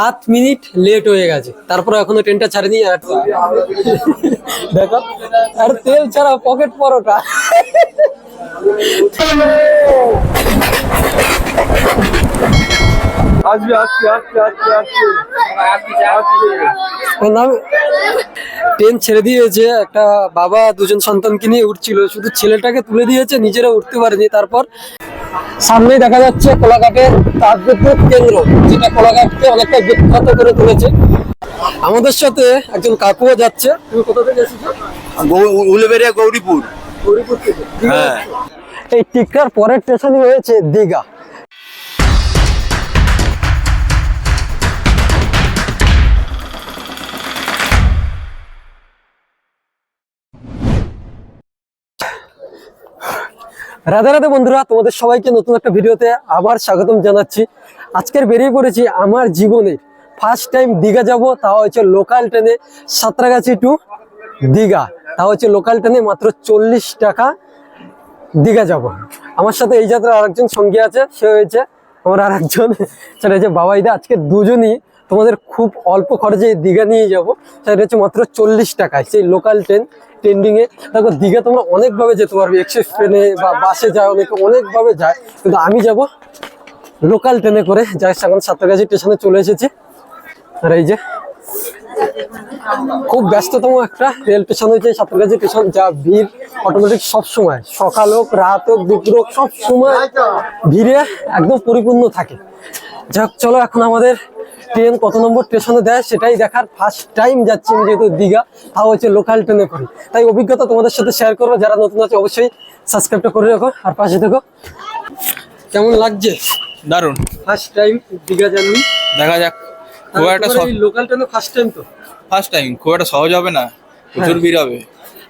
সাত minute late হয়ে গেছে। তারপরে এখনও ট্রেনটা ছাড়েনি আর দেখো আর তেল ছাড়া পকেট পরোটা। ট্রেন ছেড়ে দিয়েছে একটা বাবা দুজন সন্তানকে নিয়ে উঠছিল। শুধু ছেলেটাকে তুলে দিয়েছে নিজেরা উঠতে পারেনি। তারপর সামনেই দেখা যাচ্ছে কোলাঘাটের তাপবিদ্যুৎ কেন্দ্র যেটা কোলাঘাটকে অনেকটা বিখ্যাত করে তুলেছে। আমাদের সাথে একজন কাকুও যাচ্ছে। তুমি কোথা থেকে এসেছ? উলেবেরিয়া গৌরীপুর। গৌরীপুর থেকে। হ্যাঁ। এই টিকার পরের স্টেশনই হয়েছে দীঘা। রাধে রাধে বন্ধুরা, তোমাদের সবাইকে নতুন একটা ভিডিওতে আবার স্বাগতম জানাচ্ছি। আজকের বেরিয়ে পড়েছি আমার জীবনে। ফার্স্ট টাইম দীঘা যাব তা হচ্ছে লোকাল ট্রেনে সাঁতরাগাছি টু দীঘা। তা হচ্ছে লোকাল ট্রেনে মাত্র চল্লিশ টাকা দীঘা যাব। আমার সাথে এই যাত্রার আরেকজন সঙ্গী আছে, সে হয়েছে আমার আরেকজন। সেটা হচ্ছে বাবাইদা। আজকে দুজনই তোমাদের খুব অল্প খরচে দীঘা নিয়ে যাব। সেটা হচ্ছে মাত্র চল্লিশ টাকায়। সেই লোকাল ট্রেন ট্রেন্ডিংয়ে দেখো, দীঘা তোমরা অনেকভাবে যেতে পারবে। এক্সপ্রেস ট্রেনে বা বাসে যায় অনেকে, অনেকভাবে যায়। কিন্তু আমি যাব লোকাল ট্রেনে করে, যাই এখন সাঁতরাগাছি স্টেশনে চলে এসেছি। আর এই যে, খুব ব্যস্ততম একটা রেল স্টেশন হয়েছে সাঁতরাগাছি স্টেশন যা ভিড় অটোমেটিক সব সময়। সকাল হোক, রাত হোক, দুপুর হোক, সব সময় ভিড়ে একদম পরিপূর্ণ থাকে। যাক, চলো এখন আমাদের ট্রেন কত নম্বর স্টেশনে দেয় সেটাই দেখার ফার্স্ট টাইম যাচ্ছি আমি যেহেতু দীঘা তাও হচ্ছে লোকাল ট্রেনে করি। তাই অভিজ্ঞতা তোমাদের সাথে শেয়ার করব যারা নতুন আছে অবশ্যই সাবস্ক্রাইবটা করে রাখো আর পাশে দেখো কেমন লাগছে? দারুণ ফার্স্ট টাইম দীঘা জার্নি দেখা যাক। খুব একটা লোকাল ট্রেনে ফার্স্ট টাইম তো? ফার্স্ট টাইম খুব একটা সহজ হবে না। প্রচুর ভিড় হবে।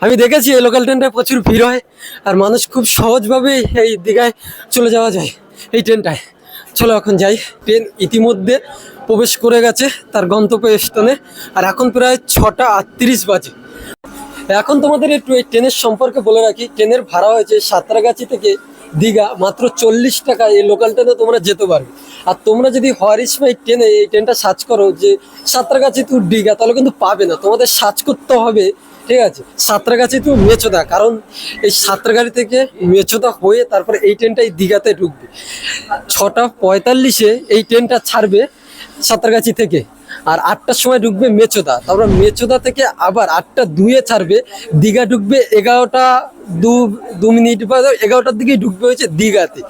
আমি দেখেছি এই লোকাল ট্রেনটায় প্রচুর ভিড় হয় আর মানুষ খুব সহজভাবে এই দীঘায় চলে যাওয়া যায় এই ট্রেনটায় চলো এখন যাই। ট্রেন ইতিমধ্যে প্রবেশ করে গেছে তার গন্তব্য স্থানে আর এখন প্রায় ছটা আটত্রিশ বাজে। এখন তোমাদের একটু এই ট্রেনের সম্পর্কে বলে রাখি, ট্রেনের ভাড়া হয়েছে সাঁতরাগাছি থেকে দীঘা, মাত্র চল্লিশ টাকা। এই লোকাল ট্রেনে তোমরা যেতে পারবে। আর তোমরা যদি হরিস বাই ট্রেনে, এই ট্রেনটা সার্চ করো যে সাঁতরাগাছি টু দীঘা, তাহলে কিন্তু পাবে না। তোমাদের সার্চ করতে হবে, ঠিক আছে? সাঁতরাগাছি টু মেচোদা কারণ এই সাঁতরাগাছি থেকে মেচোদা হয়ে তারপরে এই ট্রেনটা এই দীঘাতে ঢুকবে। ছটা পঁয়তাল্লিশে এই ট্রেনটা ছাড়বে। সাঁতরাগাছি থেকে। আর আটটার সময় ঢুকবে মেচোদা। তারপর মেচোদা থেকে আবার আটটা দুয়ে ছাড়বে। দীঘা ঢুকবে এগারোটা দু দু মিনিট বা এগারোটার দিকেই ঢুকবে হচ্ছে দীঘাতে।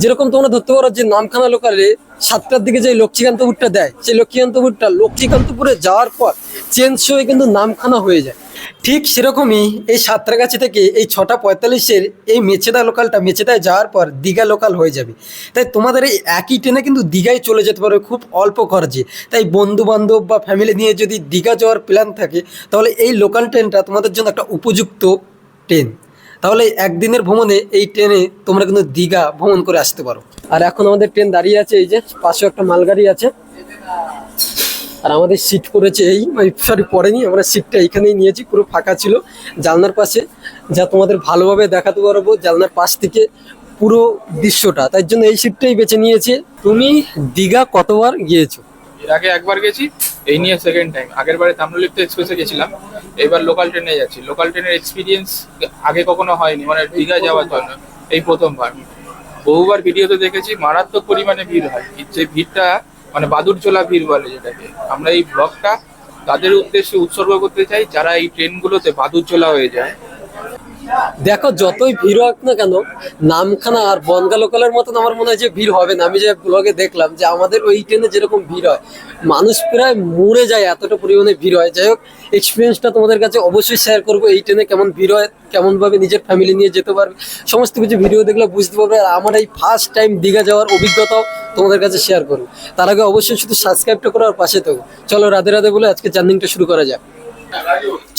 যেরকম তোমরা ধরতে পারো যে নামখানা লোকালে সাতটার দিকে যে লক্ষ্মীকান্তপুরটা দেয়, সেই লক্ষ্মীকান্তপুরটা লক্ষ্মীকান্তপুরে যাওয়ার পর চেঞ্জ হয়ে কিন্তু নামখানা হয়ে যায়। ঠিক সেরকমই এই সাঁতরাগাছি থেকে এই ছটা পঁয়তাল্লিশের এই মেচেদা লোকালটা মেচেদায় যাওয়ার পর দীঘা লোকাল হয়ে যাবে। তাই তোমাদের এই একই ট্রেনে কিন্তু দীঘায় চলে যেতে পারবে খুব অল্প খরচে। তাই বন্ধু বান্ধব বা ফ্যামিলি নিয়ে যদি দীঘা যাওয়ার প্ল্যান থাকে, তাহলে এই লোকাল ট্রেনটা তোমাদের জন্য একটা উপযুক্ত ট্রেন। তাহলে একদিনের ভ্রমণে এই ট্রেনে তোমরা কিন্তু দীঘা ভ্রমণ করে আসতে পারো। আর এখন আমাদের ট্রেন দাঁড়িয়ে আছে, এই যে পাশেও একটা মালগাড়ি আছে। আর আমাদের সিট পড়েছে এই সরি পড়েনি আমরা সিটটা এইখানেই নিয়েছি পুরো ফাঁকা ছিল জানলার পাশে। যা তোমাদের ভালোভাবে দেখাতে পারব জানলার পাশ থেকে পুরো দৃশ্যটা। তাই জন্য এই সিটটাই বেছে নিয়েছে। তুমি দীঘা কতবার গিয়েছো? এর আগে একবার গেছি এই নিয়ে সেকেন্ড টাইম আগের বারে তাম্রলিপ্ত এক্সপ্রেসে গেছিলাম এবার লোকাল ট্রেনে যাচ্ছি। লোকাল ট্রেনের এক্সপিরিয়েন্স আগে কখনো হয়নি মানে দীঘা যাওয়ার জন্য। এই প্রথমবার। বহুবার ভিডিওতে দেখেছি মারাত্মক পরিমাণে ভিড় হয়। যে ভিড়টা মানে বাদুরচোলা ভিড় বলে যেটাকে। আমরা এই ব্লগটা তাদের উদ্দেশ্যে উৎসর্গ করতে চাই যারা এই ট্রেনগুলোতে বাদুরচোলা হয়ে যায়। দেখো, যতই ভিড় হোক না কেন, নামখানা আর বনগা লোকালের মতন আমার মনে হয় যে ভিড় হবে না। আমি যে ব্লগে দেখলাম যে আমাদের ওই ট্রেনে যেরকম ভিড় হয়, মানুষ প্রায় মরে যায়, এতটা পরিমাণে ভিড় হয়। যাই হোক এক্সপিরিয়েন্সটা তোমাদের কাছে অবশ্যই শেয়ার করব, এই ট্রেনে কেমন ভিড় হয় কেমন ভাবে নিজের ফ্যামিলি নিয়ে যেতে পারবে। সমস্ত কিছু ভিডিও দেখলে বুঝতে পারবে, আর আমার এই ফার্স্ট টাইম দীঘা যাওয়ার অভিজ্ঞতাও তোমাদের কাছে শেয়ার করব। তার আগে অবশ্যই শুধু সাবস্ক্রাইবটা করো আর পাশে থাকো। চলো, রাধে রাধে বলে আজকে জার্নিংটা শুরু করা যাক।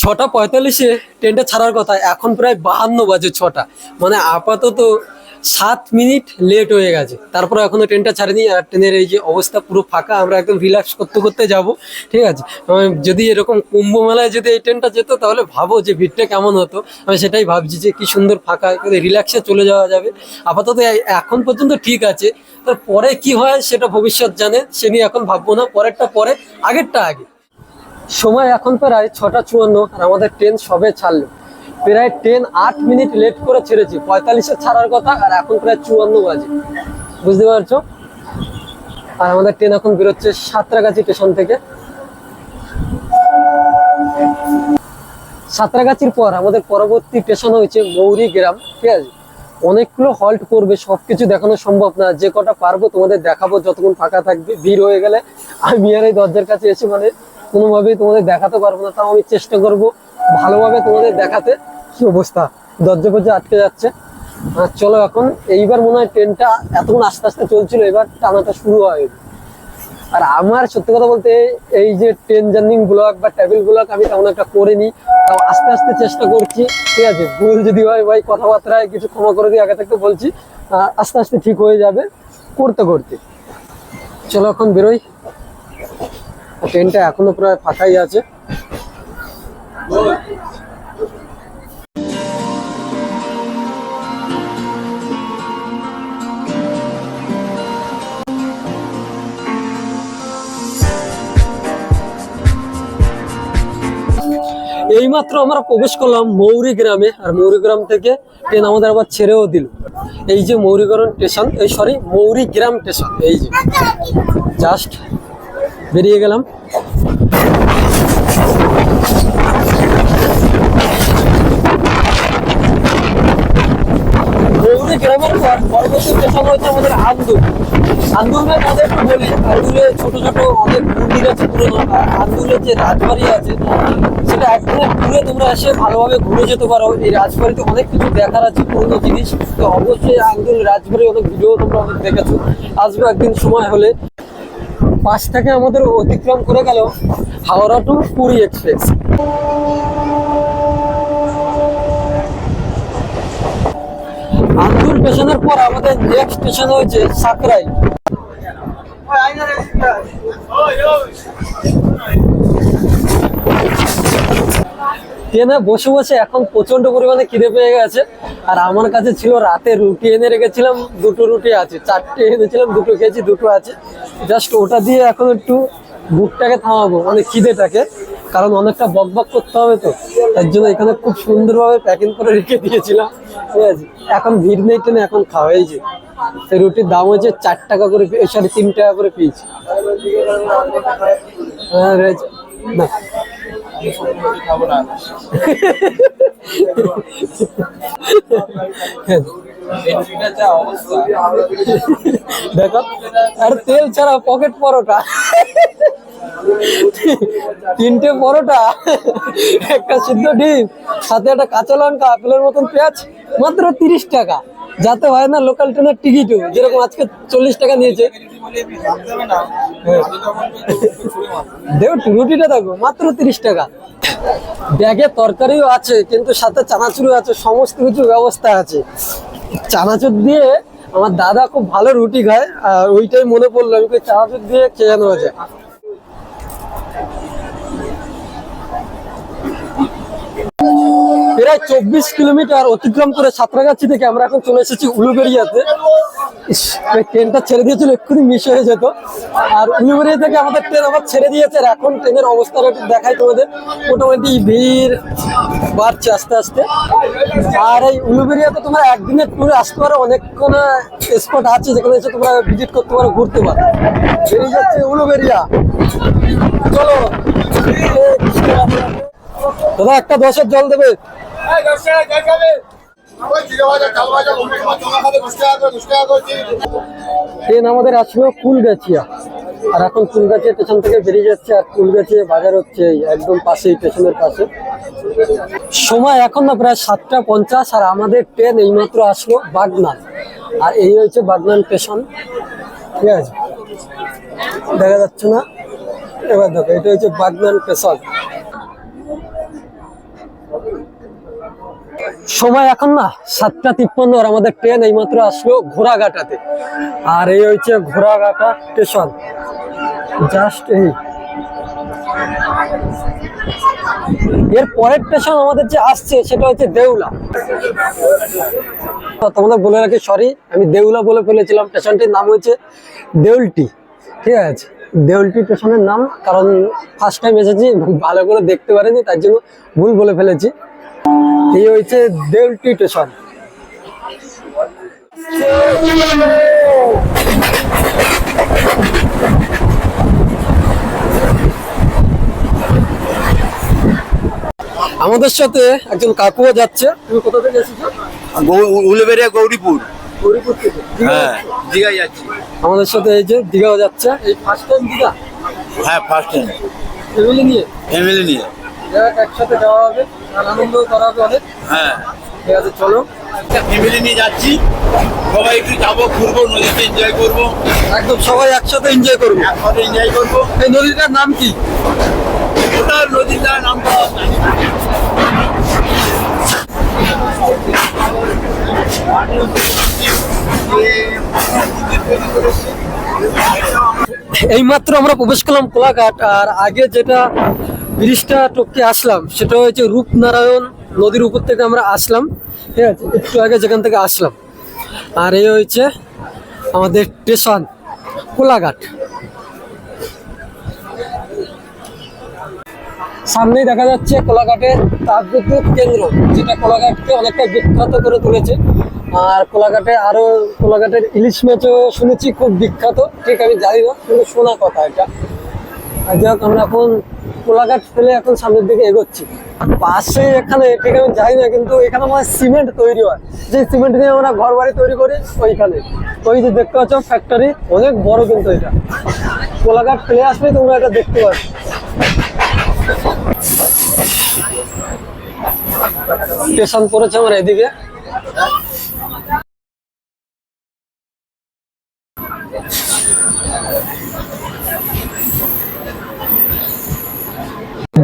ছটা পঁয়তাল্লিশে ট্রেনটা ছাড়ার কথা, এখন প্রায় বাহান্ন বাজে ছটা। মানে আপাতত সাত মিনিট লেট হয়ে গেছে। তারপর এখনও ট্রেনটা ছাড়েনি আর ট্রেনের এই যে অবস্থা পুরো ফাঁকা, আমরা একদম রিল্যাক্স করতে করতে যাব, ঠিক আছে? যদি এরকম কুম্ভ মেলায় যদি এই ট্রেনটা যেত, তাহলে ভাবো যে ভিড়টা কেমন হতো। আমি সেটাই ভাবছি যে কি সুন্দর ফাঁকা রিল্যাক্সে চলে যাওয়া যাবে। আপাতত এখন পর্যন্ত ঠিক আছে। তারপরে কি হয় সেটা ভবিষ্যৎ জানে, সে নিয়ে এখন ভাববো না। পরেরটা পরে, আগেরটা আগে। সময় এখন প্রায় ছটা চুয়ান্ন আর আমাদের ট্রেন সবে ছাড়লো। প্রায় ট্রেন আট মিনিট লেট করে ছেড়েছি, পঁয়তাল্লিশে ছাড়ার কথা আর এখন প্রায় চুয়ান্ন বাজে। বুঝতে পারছ? আর আমাদের ট্রেন এখন বেরোচ্ছে সাঁতরাগাছি স্টেশন থেকে। সাঁতরাগাছির পর আমাদের পরবর্তী স্টেশন হয়েছে মৌরি গ্রাম, ঠিক আছে? অনেকগুলো হল্ট করবে, সবকিছু দেখানো সম্ভব না। যে কটা পারব তোমাদের দেখাবো, যতক্ষণ ফাঁকা থাকবে, ভিড় হয়ে গেলে। আমি আর এই দরজার কাছে এসে মানে কোনোভাবেই তোমাদের দেখাতে পারব না, তাও আমি চেষ্টা করব ভালোভাবে তোমাদের দেখাতে। কি অবস্থা? দরজা ফরজা আটকে যাচ্ছে। চলো এখন, এইবার মনে হয় ট্রেনটা এতক্ষণ আস্তে আস্তে চলছিল, এবার টানাটা শুরু হয়। আর আমার সত্যি কথা বলতে, এই যে ট্রেন জার্নিং ব্লক বা ট্রাভেল ব্লগ আমি তেমন একটা করিনি, তাও আস্তে আস্তে চেষ্টা করছি। ঠিক আছে, ভুল যদি হয় ভাই, কথাবার্তায় কিছু ক্ষমা করে দিয়ে আগে থেকে বলছি আস্তে আস্তে ঠিক হয়ে যাবে, করতে করতে। চলো এখন বেরোই। ট্রেনটা এখনও প্রায় ফাঁকাই আছে। এইমাত্র আমরা প্রবেশ করলাম মৌরি গ্রামে, আর মৌরি গ্রাম থেকে ট্রেন আমাদের আবার ছেড়েও দিল। এই যে মৌরিগ্রাম স্টেশন, এই সরি মৌরি গ্রাম স্টেশন, এই যে। জাস্ট বেরিয়ে গেলাম। গ্রামের হচ্ছে আমাদের অনেক মন্দির আছে যে রাজবাড়ি আছে, সেটা তোমরা এসে ভালোভাবে ঘুরে যেতে পারো। এই রাজবাড়িতে অনেক কিছু দেখার আছে, পুরোনো জিনিস। অবশ্যই আন্দুল রাজবাড়ি অনেক ভিডিও তোমরা অনেক দেখেছ। আসবে একদিন সময় হলে। পাশ থেকে আমাদের অতিক্রম করে গেল হাওড়া টু পুরী এক্সপ্রেস। আন্দুল স্টেশনের পর আমাদের নেক্সট স্টেশন হয়েছে সাকরাই ট্রেনে বসে বসে এখন প্রচণ্ড পরিমাণে খিদে পেয়ে গেছে। আর আমার কাছে ছিল রাতে রুটি এনে রেখেছিলাম, দুটো রুটি আছে, চারটে এনেছিলাম দুটো খেয়েছি, দুটো আছে। জাস্ট ওটা দিয়ে এখন একটু বুকটাকে থামাবো মানে খিদেটাকে, কারণ অনেকটা বক বক করতে হবে তো। তার জন্য এখানে খুব সুন্দরভাবে প্যাকিং করে রেখে দিয়েছিলাম, ঠিক আছে? এখন ভিড় নেই ট্রেনে এখন খাওয়া এই যে। এই রুটির দাম হচ্ছে চার টাকা করে সরি তিন টাকা করে পিস হ্যাঁ রয়েছে। না। খাব না এই রুটিটা যা অবস্থা দেখো, আর তেল ছাড়া পকেট পরোটা। তিনটে পরোটা, একটা সিদ্ধ ডিম, সাথে একটা কাঁচা লঙ্কা, আপেলের মতন পেঁয়াজ, মাত্র তিরিশ টাকা। যাতে হয় না লোকাল ট্রেনের টিকিটও, যেরকম আজকে চল্লিশ টাকা নিয়েছে। রুটিটা দেখো, মাত্র তিরিশ টাকা। ব্যাগে তরকারিও আছে, কিন্তু সাথে চানাচুরও আছে, সমস্ত কিছু ব্যবস্থা আছে। চানাচুর দিয়ে আমার দাদা খুব ভালো রুটি খায়, আর ওইটাই মনে পড়ল, আমি চানাচুর দিয়ে খেয়ে নেওয়া যায়। প্রায় চব্বিশ কিলোমিটার অতিক্রম করে সাঁতরাগাছি থেকে আমরা এখন চলে এসেছি এই ট্রেনটা ছেড়ে দিয়েছিল, এক্ষুনি মিস হয়ে যেত। আর উলুবেড়িয়া থেকে আমাদের ট্রেন আবার ছেড়ে দিয়েছে, আর এখন ট্রেনের অবস্থাটা একটু দেখাই তোমাদের। মোটামুটি ভিড় বাড়ছে আস্তে আস্তে। আর এই উলুবেড়িয়াতে তোমরা একদিনের ট্যুরে আসতে পারো অনেকক্ষণ স্পট আছে যেখানে এসে তোমরা ভিজিট করতে পারো, ঘুরতে পারো। বেরিয়ে যাচ্ছে উলুবেড়িয়া। চলো। দাদা একটা দশের জল দেবে। ট্রেন আমাদের আসলো কুলগাছিয়া আর এখন কুলগাছিয়া স্টেশন থেকে বেরিয়ে যাচ্ছে আর কুলগাছিয়া বাজার হচ্ছে এই একদম পাশে স্টেশনের পাশে। সময় এখন না প্রায় সাতটা পঞ্চাশ আর আমাদের ট্রেন এইমাত্র আসলো বাগনান। আর এই হচ্ছে বাগনান স্টেশন। ঠিক আছে? দেখা যাচ্ছে না? এবার দেখো এটা হচ্ছে বাগনান স্টেশন। সময় এখন না সাতটা তিপ্পান্ন আর আমাদের ট্রেন এইমাত্র আসলো ঘোড়াঘাটাতে। আর এই হচ্ছে ঘোড়াঘাটা স্টেশন। জাস্ট এই। এর পরের স্টেশন আমাদের যে আসছে সেটা হচ্ছে দেউলা। তোমাদের বলে রাখি সরি আমি দেউলা বলে ফেলেছিলাম। স্টেশনটির নাম হচ্ছে দেউলটি। ঠিক আছে? দেউলটি স্টেশনের নাম, কারণ ফার্স্ট টাইম এসেছি, ভালো করে দেখতে পারিনি, তার জন্য ভুল বলে ফেলেছি। এই হচ্ছে দেউলটি স্টেশন আমাদের সাথে একজন কাকুও যাচ্ছে। তুমি কোথা থেকে এসেছ? উলবেরিয়া গৌরীপুর। গৌরীপুর থেকে। হ্যাঁ দীঘায় যাচ্ছি। আমাদের সাথে এই যে দীঘাও যাচ্ছে। এই ফার্স্ট টাইম দীঘা? হ্যাঁ ফার্স্ট টাইম ফ্যামিলি নিয়ে? ফ্যামিলি নিয়ে। যাক একসাথে যাওয়া হবে আর আনন্দ করা হবে অনেক। হ্যাঁ। ঠিক আছে চলো। ফ্যামিলি নিয়ে যাচ্ছি। সবাই একটু যাব ঘুরবো নদীতে এনজয় করব। একদম সবাই একসাথে এনজয় করব। একসাথে এনজয় করব। এই নদীটার নাম কি? ওটার নদীটার নামটা জানি না। এইমাত্র আমরা প্রবেশ করলাম কোলাঘাট আর আগে যেটা ব্রিজটা টপকে আসলাম। সেটা হচ্ছে রূপনারায়ণ নদীর উপর থেকে আমরা আসলাম। ঠিক আছে? একটু আগে যেখান থেকে আসলাম। আর এই হচ্ছে আমাদের স্টেশন, কোলাঘাট। সামনেই দেখা যাচ্ছে কোলাঘাটের তাপবিদ্যুৎ কেন্দ্র, যেটা কোলাঘাটকে অনেকটা বিখ্যাত করে তুলেছে। আর কোলাঘাটে আরও কোলাঘাটের ইলিশ মাছও শুনেছি খুব বিখ্যাত। ঠিক আমি জানি না, কিন্তু শোনা কথা এটা। যাই আমরা এখন কোলাঘাট ফেলে এখন সামনের দিকে এগোচ্ছি। পাশে এখানে ঠিক আমি জানি না, কিন্তু এখানে আমার সিমেন্ট তৈরি হয়। যে সিমেন্ট দিয়ে আমরা ঘর বাড়ি তৈরি করি, ওইখানে। ওই যে দেখতে পাচ্ছ ফ্যাক্টরি অনেক বড় কিন্তু এটা। কোলাঘাট ফেলে আসলে তোমরা এটা দেখতে পাচ্ছ স্টেশন পড়েছে আমার এদিকে।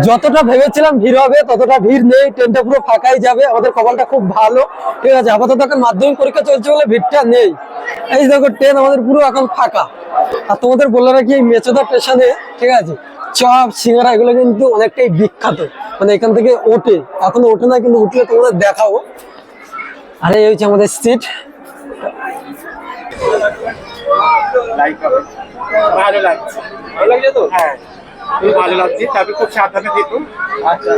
যতটা ভেবেছিলাম ভিড় হবে ততটা ভিড় নেই ট্রেনটা পুরো ফাঁকাই যাবে আমাদের কপালটা খুব ভালো। ঠিক আছে আপাতত এখন মাধ্যমিক পরীক্ষা চলছে বলে ভিড়টা নেই। এই দেখো ট্রেন আমাদের পুরো এখন ফাঁকা। আর তোমাদের বলে নাকি এই মেচেদা স্টেশনে ঠিক আছে চপ সিঙ্গারা এগুলো কিন্তু অনেকটাই বিখ্যাত। মানে এখান থেকে ওঠে। এখনও ওঠে না কিন্তু উঠলে তোমাদের দেখাবো। আর এই হচ্ছে আমাদের সিট ভালো লাগছে। ভালো লাগছে তো? হ্যাঁ। খুব তবে খুব সাবধানে দেখুন। আচ্ছা।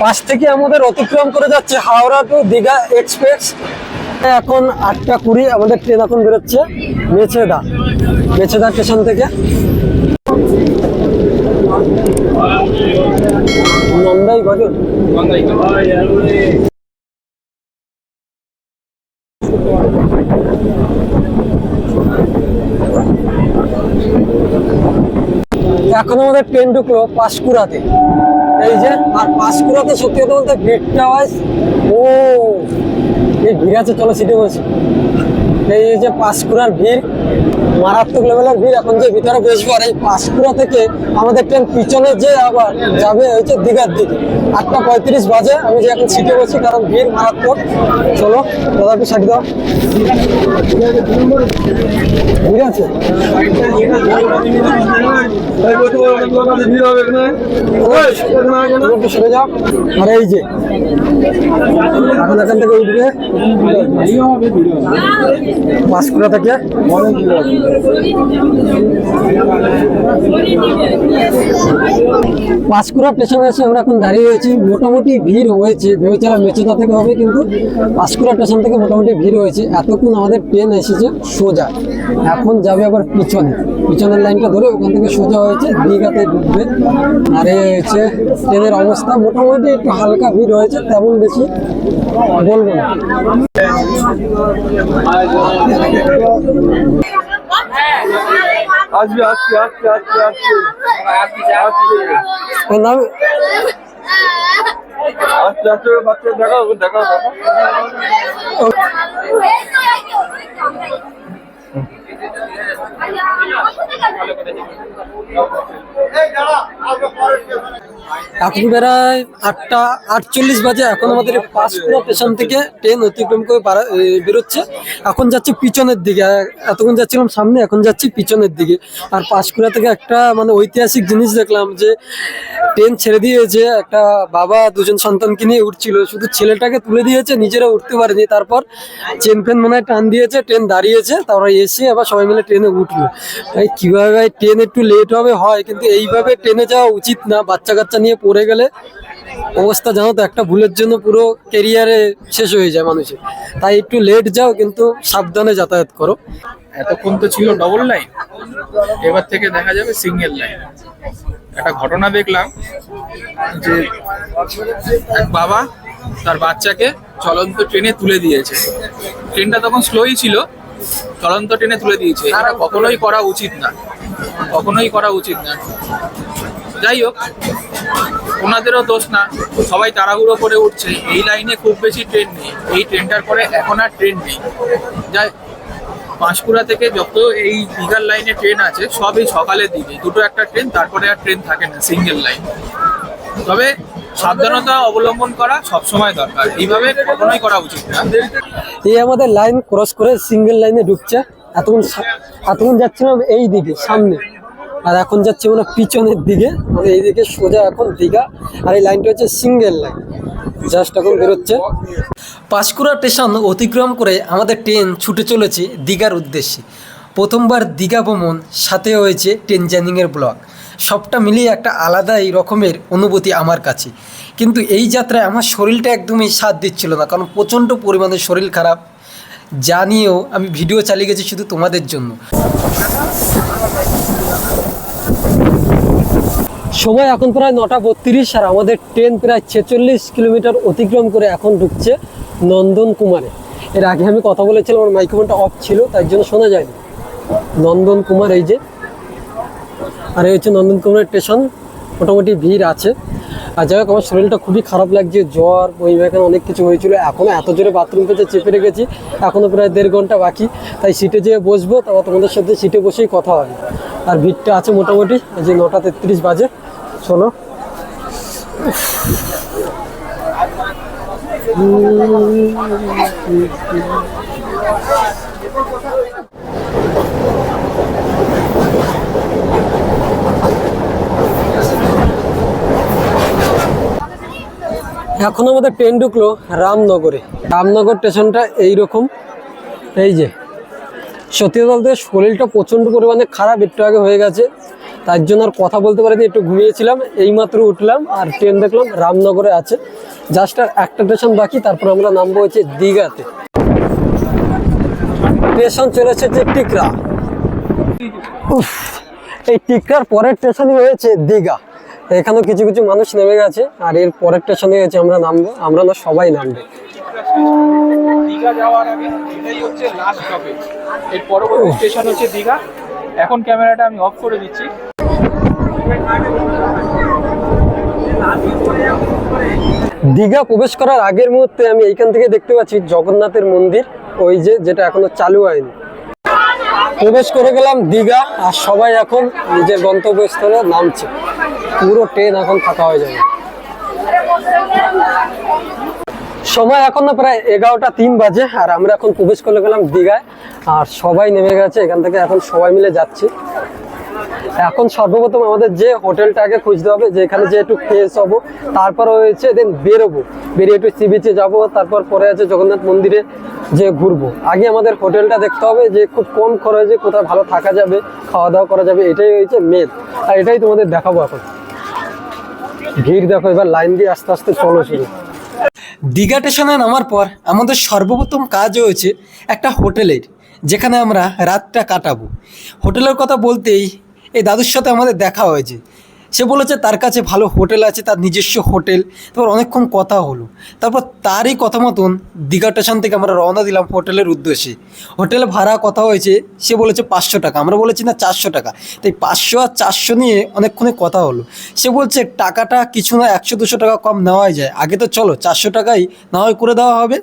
পাশ থেকে আমাদের অতিক্রম করে যাচ্ছে হাওড়া টু দীঘা এক্সপ্রেস। এখন আটটা কুড়ি আমাদের ট্রেন এখন বেরোচ্ছে মেছেদা মেছেদা স্টেশন থেকে। নন্দাই গজন এখন আমাদের ট্রেন ঢুকলো পাঁশকুড়াতে। এই যে, আর পাঁশকুড়াতে সত্যি কথা বলতে ভিড়টা হয় ও, এই ভিড় আছে চলো সিটে বসে এই যে পাঁশকুড়ার ভিড় মারাত্মক লেভেলের ভিড় এখন যে ভিতরে বসবো আর এই পাঁশকুড়া থেকে আমাদের ট্রেন পিছনে যে আবার যাবে হচ্ছে দীঘার দিকে। আটটা পঁয়ত্রিশ বাজে, আমি যে এখন সিটে বসি, কারণ ভিড় মারাত্মক। চলো একটু সাইড দাও। ঠিক আছে? সরে যাও। আর এই যে, এখন এখান থেকে উঠবে। পাঁশকুড়া থেকে। পাঁশকুড়া স্টেশনে এসে আমরা এখন দাঁড়িয়ে রয়েছি। মোটামুটি ভিড় হয়েছে, ভেবেছিলাম মেচুদা থেকে হবে, কিন্তু পাঁশকুড়া স্টেশন থেকে মোটামুটি ভিড় হয়েছে। এতক্ষণ আমাদের ট্রেন এসেছে সোজা। এখন যাবে আবার পিছনে। পিছনের লাইনটা ধরে ওখান থেকে সোজা হয়েছে, দীঘাতে ঢুকবে। আর হচ্ছে ট্রেনের অবস্থা। মোটামুটি একটু হালকা ভিড় হয়েছে, তেমন বেশি বলব না। আসবে আসবে আসবে আসবে আসবে। আসবে আস্তে আস্তে বাচ্চা দেখাও দেখাও দেখাও। এখন প্রায় আটটা আটচল্লিশ বাজে। এখন আমাদের পাঁশকুড়া স্টেশন থেকে ট্রেন অতিক্রম করে বেরোচ্ছে। এখন যাচ্ছে পিছনের দিকে। এতক্ষণ যাচ্ছিলাম সামনে, এখন যাচ্ছি পিছনের দিকে। আর পাঁশকুড়া থেকে একটা মানে ঐতিহাসিক জিনিস দেখলাম যে, ট্রেন ছেড়ে দিয়েছে। একটা বাবা, দুজন সন্তানকে নিয়ে উঠছিল। শুধু ছেলেটাকে তুলে দিয়েছে, নিজেরা উঠতে পারেনি। তারপর চেন ফেন মনে টান দিয়েছে, ট্রেন দাঁড়িয়েছে। তারপরে এসে আবার সবাই মিলে ট্রেনে উঠল। তাই কীভাবে ট্রেন একটু লেট হবে? হয়, কিন্তু এইভাবে ট্রেনে যাওয়া উচিত না। বাচ্চা কাচ্চা নিয়ে পড়ে গেলে অবস্থা জানো তো, একটা ভুলের জন্য পুরো কেরিয়ারে শেষ হয়ে যায় মানুষের। তাই একটু লেট যাও, কিন্তু সাবধানে যাতায়াত করো। এতক্ষণ তো ছিল ডবল লাইন এবার থেকে দেখা যাবে সিঙ্গেল লাইন একটা ঘটনা দেখলাম যে এক বাবা তার বাচ্চাকে চলন্ত ট্রেনে তুলে দিয়েছে। ট্রেনটা তখন স্লোই ছিল চলন্ত ট্রেনে তুলে দিয়েছে, এটা কখনোই করা উচিত না। কখনোই করা উচিত না। যাই হোক, ওনাদেরও দোষ না, সবাই তাড়াহুড়ো করে উঠছে। এই লাইনে খুব বেশি ট্রেন নেই। এই ট্রেনটার পরে এখন আর ট্রেন নেই। যাই পাঁশকুড়া থেকে যত এই দীঘার লাইনে ট্রেন আছে, সবই সকালের দিকে। দুটো একটা ট্রেন তারপরে আর ট্রেন থাকে না সিঙ্গেল লাইন তবে সাবধানতা অবলম্বন করা সবসময় দরকার। এইভাবে কখনোই করা উচিত না। এই আমাদের লাইন ক্রস করে সিঙ্গেল লাইনে ঢুকছে। এতক্ষণ এতক্ষণ যাচ্ছিলাম এই দিকে, সামনে। আর এখন যাচ্ছে মানে পিছনের দিকে। মানে এইদিকে সোজা এখন দীঘা। আর এই লাইনটা হচ্ছে সিঙ্গেল লাইন। জাস্ট এখন বেরোচ্ছে। পাঁশকুড়া স্টেশন অতিক্রম করে আমাদের ট্রেন ছুটে চলেছে দীঘার উদ্দেশ্যে। প্রথমবার দীঘা ভ্রমণ সাথে হয়েছে ট্রেন জার্নিংয়ের ব্লগ। সবটা মিলিয়ে একটা আলাদাই রকমের অনুভূতি আমার কাছে। কিন্তু এই যাত্রায় আমার শরীরটা একদমই সাথ দিচ্ছিল না, কারণ প্রচণ্ড পরিমাণে শরীর খারাপ। জানিয়েও আমি ভিডিও চালিয়ে গেছি শুধু তোমাদের জন্য। সময় এখন প্রায় নটা বত্রিশ আর আমাদের ট্রেন প্রায় ছেচল্লিশ কিলোমিটার অতিক্রম করে এখন ঢুকছে নন্দন কুমারে এর আগে আমি কথা বলেছিলাম, আমার মাইক্রোফোনটা অফ ছিল, তাই জন্য শোনা যায়নি। নন্দন কুমার এই যে আর এই হচ্ছে নন্দন কুমার স্টেশন মোটামুটি ভিড় আছে। আর যাই হোক, আমার শরীরটা খুবই খারাপ লাগছে, জ্বর বইমেখানে অনেক কিছু হয়েছিল। এখনও এত জোরে বাথরুম পেতে চেপে রেখেছি এখনও প্রায় দেড় ঘণ্টা বাকি। তাই সিটে যেয়ে বসবো, তারপর তোমাদের সাথে সিটে বসেই কথা হবে। আর ভিড়টা আছে মোটামুটি, এই যে নটা তেত্রিশ বাজে। শোনো। এখন আমাদের ট্রেন ঢুকলো রামনগরে। রামনগর স্টেশনটা এইরকম। এই যে সত্যি বলতে শরীরটা প্রচণ্ড পরিমাণে খারাপ একটু আগে হয়ে গেছে। তার জন্য আর কথা বলতে পারিনি একটু ঘুমিয়েছিলাম এইমাত্র উঠলাম আর ট্রেন দেখলাম রামনগরে আছে। জাস্ট আর একটা স্টেশন বাকি তারপর আমরা নামবো হচ্ছে দীঘাতে। স্টেশন চলেছে যে টিকরা। উফ, এই টিকরার পরের স্টেশনই হয়েছে দীঘা। এখানেও কিছু কিছু মানুষ নেমে গেছে আর এর পরের স্টেশনে গেছে আমরা নামবো আমরা না সবাই নামবে। দীঘা যাওয়ার আগে এটাই হচ্ছে লাস্ট স্টপেজ এর পরবর্তী স্টেশন হচ্ছে দীঘা। এখন ক্যামেরাটা আমি অফ করে দিচ্ছি। দীঘা প্রবেশ করার আগের মুহূর্তে আমি এইখান থেকে দেখতে পাচ্ছি জগন্নাথের মন্দির ওই যে যেটা এখনও চালু হয়নি। প্রবেশ করে গেলাম দীঘা আর সবাই এখন নিজের গন্তব্যস্থলে নামছে। পুরো ট্রেন এখন ফাঁকা হয়ে যাবে। সময় এখন না প্রায় এগারোটা তিন বাজে, আর আমরা এখন প্রবেশ করে গেলাম দীঘায়। আর সবাই নেমে গেছে, এখান থেকে এখন সবাই মিলে যাচ্ছি। এখন সর্বপ্রথম আমাদের যে হোটেলটা আগে খুঁজতে হবে যে এখানে যে একটু ফ্রেশ হব, তারপর হয়েছে দেন বেরোবো। বেরিয়ে একটু সি বিচে যাব, তারপর পরে আছে জগন্নাথ মন্দিরে যে ঘুরবো। আগে আমাদের হোটেলটা দেখতে হবে যে খুব কম খরচে কোথায় ভালো থাকা যাবে, খাওয়া দাওয়া করা যাবে, এটাই হয়েছে মেন আর এটাই তোমাদের দেখাবো এখন। ভিড় দেখো, এবার লাইন দিয়ে আস্তে আস্তে চলো শুরু। দীঘা স্টেশনে নামার পর আমাদের সর্বপ্রথম কাজ হয়েছে একটা হোটেলের, যেখানে আমরা রাতটা কাটাবো। হোটেলের কথা বলতেই এই দাদুর সাথে আমাদের দেখা হয়েছে। সে বলেছে, তার কাছে ভালো হোটেল আছে, তার নিজস্ব হোটেল। তারপর অনেকক্ষণ কথা হলো। তারপর তারই কথা মতন দীঘা স্টেশন থেকে আমরা রওনা দিলাম হোটেলের উদ্দেশ্যে। হোটেলে ভাড়া কথা হয়েছে, সে বলেছে পাঁচশো টাকা। আমরা বলেছি, না, চারশো টাকা। তাই পাঁচশো আর চারশো নিয়ে অনেকক্ষণে কথা হলো। সে বলছে, টাকাটা কিছু না, একশো, দুশো টাকা কম নেওয়াই যায়। আগে তো চলো, চারশো টাকাই না হয় করে দেওয়া হবে।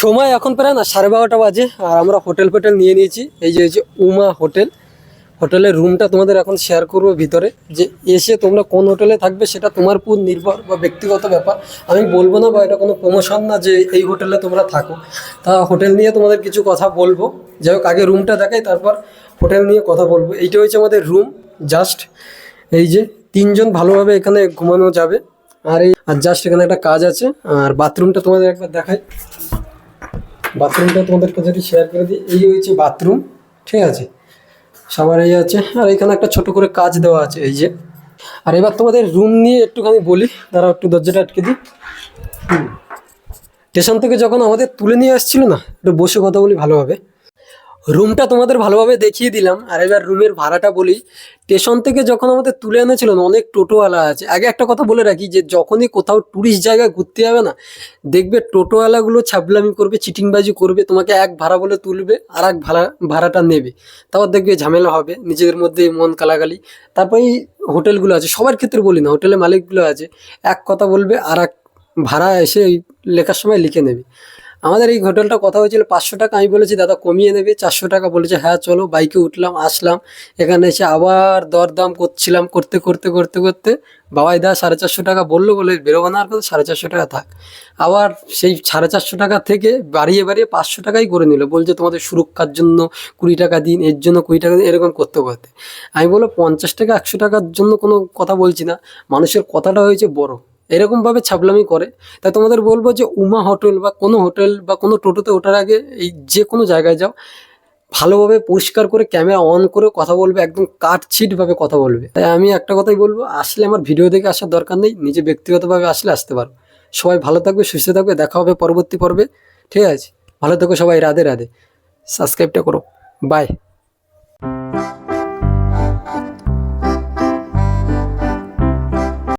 সময় এখন প্রায় না, সাড়ে বারোটা বাজে, আর আমরা হোটেল ফোটেল নিয়ে নিয়েছি। এই যে উমা হোটেল। হোটেলের রুমটা তোমাদের এখন শেয়ার করব ভিতরে, যে এসে তোমরা কোন হোটেলে থাকবে সেটা তোমার উপর নির্ভর বা ব্যক্তিগত ব্যাপার। আমি বলব না বা এটা কোনো প্রমোশন না যে এই হোটেলে তোমরা থাকো। তা হোটেল নিয়ে তোমাদের কিছু কথা বলব। যাই হোক, আগে রুমটা দেখাই, তারপর হোটেল নিয়ে কথা বলব। এইটা হচ্ছে আমাদের রুম জাস্ট এই যে তিনজন ভালোভাবে এখানে ঘুমানো যাবে। আর এই আর জাস্ট এখানে একটা কাজ আছে, আর বাথরুমটা তোমাদের একবার দেখাই। বাথরুমটা তোমাদেরকে যদি শেয়ার করে দিই। এই হয়েছে বাথরুম ঠিক আছে? সবার এই আছে। আর এখানে একটা ছোট করে কাজ দেওয়া আছে, এই যে। আর এবার তোমাদের রুম নিয়ে একটুখানি বলি। দাঁড়াও, একটু দরজাটা আটকে দিই। স্টেশন থেকে যখন আমাদের তুলে নিয়ে আসছিল না, একটু বসে কথা বলি ভালোভাবে রুমটা তোমাদের ভালোভাবে দেখিয়ে দিলাম। আর এবার রুমের ভাড়াটা বলি। স্টেশন থেকে যখন আমাদের তুলে এনেছিল, অনেক টোটোওয়ালা আছে। আগে একটা কথা বলে রাখি যে, যখনই কোথাও ট্যুরিস্ট জায়গায় ঘুরতে যাবে না, দেখবে টোটোওয়ালাগুলো ছাবলামি করবে, চিটিংবাজি করবে, তোমাকে এক ভাড়া বলে তুলবে আর এক ভাড়া, ভাড়াটা নেবে। তারপর দেখবে ঝামেলা হবে, নিজেদের মধ্যে মন কালাগালি তারপরে হোটেলগুলো আছে, সবার ক্ষেত্রে বলি না, হোটেলের মালিকগুলো আছে। এক কথা বলবে আর এক ভাড়া এসে লেখার সময় লিখে নেবে। আমাদের এই হোটেলটা কথা হয়েছিল পাঁচশো টাকা। আমি বলেছি, দাদা, কমিয়ে নেবে চারশো টাকা বলেছে হ্যাঁ চলো। বাইকে উঠলাম, আসলাম। এখানে এসে আবার দরদাম করছিলাম করতে করতে করতে করতে। বাবাই দা সাড়ে চারশো টাকা বলল বলে বেরোবো না, আর কথা সাড়ে চারশো টাকা থাক। আবার সেই সাড়ে চারশো টাকা থেকে বাড়িয়ে বাড়িয়ে পাঁচশো টাকাই করে নিল। বলছে, তোমাদের সুরক্ষার জন্য কুড়ি টাকা দিন, এর জন্য কুড়ি টাকা দিন, এরকম করতে করতে। আমি বলল পঞ্চাশ টাকা, একশো টাকার জন্য কোনো কথা বলছি না। মানুষের কথাটা হয়েছে বড়। এরকমভাবে ছাবলামি করে। তাই তোমাদের বলব যে উমা হোটেল বা কোনো হোটেল বা কোনো টোটোতে ওঠার আগে এই যে কোনো জায়গায় যাও, ভালোভাবে পরিষ্কার করে ক্যামেরা অন করে কথা বলবে, একদম কাটছিটভাবে কথা বলবে। তাই আমি একটা কথাই বলব, আসলে আমার ভিডিও দেখে আসার দরকার নেই, নিজে ব্যক্তিগতভাবে আসলে আসতে পারো। সবাই ভালো থাকবে, সুস্থ থাকবে, দেখা হবে পরবর্তী পর্বে। ঠিক আছে? ভালো থেকো সবাই, রাধে রাধে। সাবস্ক্রাইবটা করো। বাই